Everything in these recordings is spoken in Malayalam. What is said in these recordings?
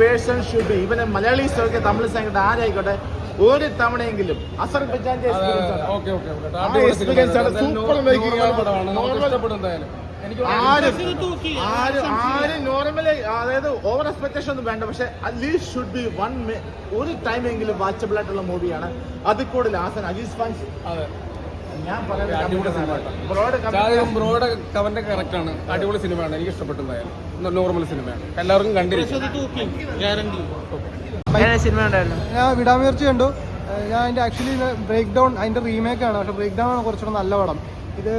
പേഴ്സൺ ഷുഡ് ബി ഇവന് മലയാളീസ് ഒക്കെ തമിഴ് സംഗീതം ആരായിക്കോട്ടെ? ഒരു തവണയെങ്കിലും അസർബൈജാന്റെ എക്സ്പീരിയൻസ് ആണ്. എന്തായാലും. എനിക്ക് ആരും ആരും അതായത് ഓവർ എക്സ്പെക്ടേഷൻ ഒന്നും വേണ്ട. പക്ഷെ അറ്റ്ലീസ്റ്റ് ഷുഡ് ബി വൺ ഒരു ടൈമെങ്കിലും വാച്ചബിൾ ആയിട്ടുള്ള മൂവിയാണ് അത് കൂടുതൽ ആസൻ അജീസ് ഫാൻസ് ഞാൻ. ബ്രോഡ് കവന്റെ കറക്റ്റ് ആണ്. അടിപൊളി സിനിമയാണ്. എനിക്ക് ഇഷ്ടപ്പെട്ടു എന്തായാലും നോർമൽ സിനിമയാണ്. എല്ലാവർക്കും കണ്ടിരിക്കും. സിനിമ ഉണ്ടായിരുന്നു ഞാൻ വിടാമുയർച്ച കണ്ടു ഞാൻ അതിന്റെ ആക്ച്വലി ബ്രേക്ക് ഡൗൺ അതിന്റെ റീമേക്ക് ആണ്. പക്ഷെ ബ്രേക്ക് ഡൗൺ ആണ് കുറച്ചുകൂടെ നല്ല പടം. ഇത്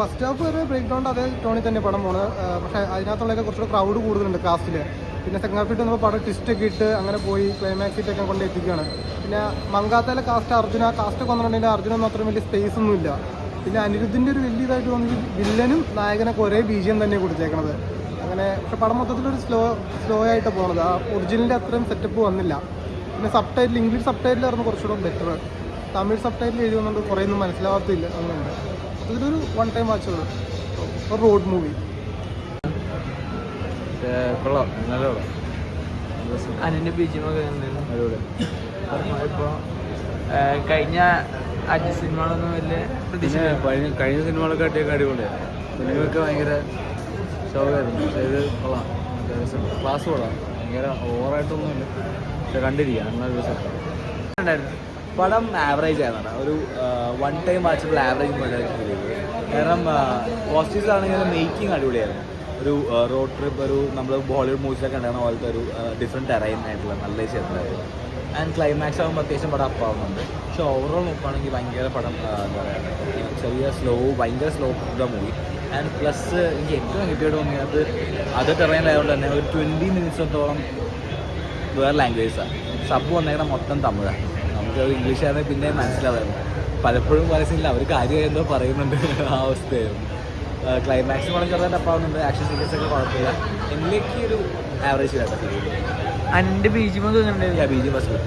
ഫസ്റ്റ് ഹാഫ് വരെ ബ്രേക്ക് ഡൗൺ അതേ ടോണിൽ തന്നെ പടം പോണ് പക്ഷേ അതിനകത്തുള്ളതൊക്കെ കുറച്ചുകൂടെ ക്രൗഡ് കൂടുതലുണ്ട് കാസ്റ്റിൽ പിന്നെ സെക്കൻഡ് ഹാഫ് ഇട്ട് നമ്മൾ പടം ട്വിസ്റ്റ് ഒക്കെ ഇട്ട് അങ്ങനെ പോയി ക്ലൈമാക്സിറ്റൊക്കെ കൊണ്ട് എത്തിക്കുകയാണ്. പിന്നെ മങ്കാത്തയിലെ കാസ്റ്റ് അർജുന കാസ്റ്റ് ഒക്കെ വന്നിട്ടുണ്ടെങ്കിൽ അർജുനൊന്നും അത്ര വലിയ സ്പേസ് ഒന്നും ഇല്ല. പിന്നെ അനിരുദ്ധിന്റെ ഒരു വലിയ ഇതായിട്ട് തോന്നി വില്ലനും നായകനൊക്കെ ഒരേ ബീജിയം തന്നെ കൊടുത്തേക്കണത്. അങ്ങനെ പക്ഷെ പടം മൊത്തത്തിലൊരു സ്ലോ സ്ലോ ആയിട്ട് പോണത്. ആ ഒറിജിനലിന്റെ അത്രയും സെറ്റപ്പ് വന്നില്ല. പിന്നെ സബ് ടൈറ്റിൽ ഇംഗ്ലീഷ് സബ് ടൈറ്റിലായിരുന്നു കുറച്ചുകൂടെ ബെറ്റർ തമിഴ് സബ് ടൈറ്റിൽ എഴുതുന്നുണ്ട് കുറേ ഒന്നും മനസ്സിലാവാത്തില്ല അങ്ങനെയുണ്ട്. അതിലൊരു വൺ ടൈം വാച്ചുള്ളൂ ഒരു റോഡ് മൂവി കൊള്ളാം. നല്ല കൊള്ളാം. അതിന്റെ ബീജിമൊക്കെ ഇപ്പോൾ കഴിഞ്ഞ അഞ്ച് സിനിമകളൊന്നും വലിയ പ്രതീക്ഷ കഴിഞ്ഞ സിനിമകളൊക്കെ അടിയൊക്കെ അടിപൊളിയാണ് സിനിമയൊക്കെ ഭയങ്കര ഷോക്കായിരുന്നു പക്ഷേ ഇത് കൊള്ളാം. ക്ലാസ് കൊള്ളാം. ഭയങ്കര ഓവറായിട്ടൊന്നുമില്ല പക്ഷെ കണ്ടിരിക്കുക അങ്ങനെ ദിവസം ഉണ്ടായിരുന്നു പടം ആവറേജ് ആയിരുന്നു ഒരു വൺ ടൈം വാച്ചബിൾ ആവറേജ് പോലെ കാരണം പോസിറ്റീവ്സ് ആണെങ്കിൽ മേക്കിംഗ് അടിപൊളിയായിരുന്നു. ഒരു റോഡ് ട്രിപ്പ് ഒരു നമ്മൾ ബോളിവുഡ് മൂവീസിലൊക്കെ ഉണ്ടാകുന്ന പോലത്തെ ഒരു ഡിഫറെന്റ് അറൈൻ ആയിട്ടുള്ള നല്ല ചിത്രമായിരുന്നു ആൻഡ് ക്ലൈമാക്സ് ആകുമ്പോൾ അത്യാവശ്യം പടം അപ്പാവുന്നുണ്ട് പക്ഷെ ഓവറോൾ നോക്കുകയാണെങ്കിൽ ഭയങ്കര പടം എന്താ പറയുക ചെറിയ സ്ലോ ഭയങ്കര slow the movie and plus എനിക്ക് ഏറ്റവും കിട്ടിയത് തോന്നിയത് അത് ടെറൈനായതുകൊണ്ട് തന്നെ ഒരു ട്വന്റി മിനിറ്റ്സത്തോളം വേറെ ലാംഗ്വേജാണ് സബ് വന്നേക്കണം മൊത്തം തമിഴാണ് നമുക്ക് അത് ഇംഗ്ലീഷ് ആണെങ്കിൽ പിന്നെ മനസ്സിലാവായിരുന്നു പലപ്പോഴും പല സീനിൽ അവർ കാര്യം എന്തോ പറയുന്നുണ്ട് ആ അവസ്ഥയായിരുന്നു. ക്ലൈമാക്സ് വളരെ ചെറുതായിട്ട് തപ്പാവുന്നുണ്ട് ആക്ഷൻ സീക്വൻസ് ഒക്കെ കുഴപ്പമില്ല. എന്നിലേക്ക് ഒരു ആവറേജ് ബി ജി ബീജിമൊക്കെ എങ്ങനെ ബി ജി ബസ്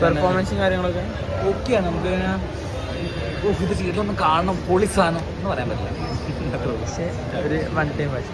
പെർഫോമൻസും കാര്യങ്ങളൊക്കെ? ഓക്കെയാണ്. നമുക്ക് ഇത് ചെയ്തൊന്നും കാണണം പൊളി സാധനം എന്ന് പറയാൻ പറ്റില്ല. പക്ഷേ ഒരു വൺ ടൈം വാച്ച്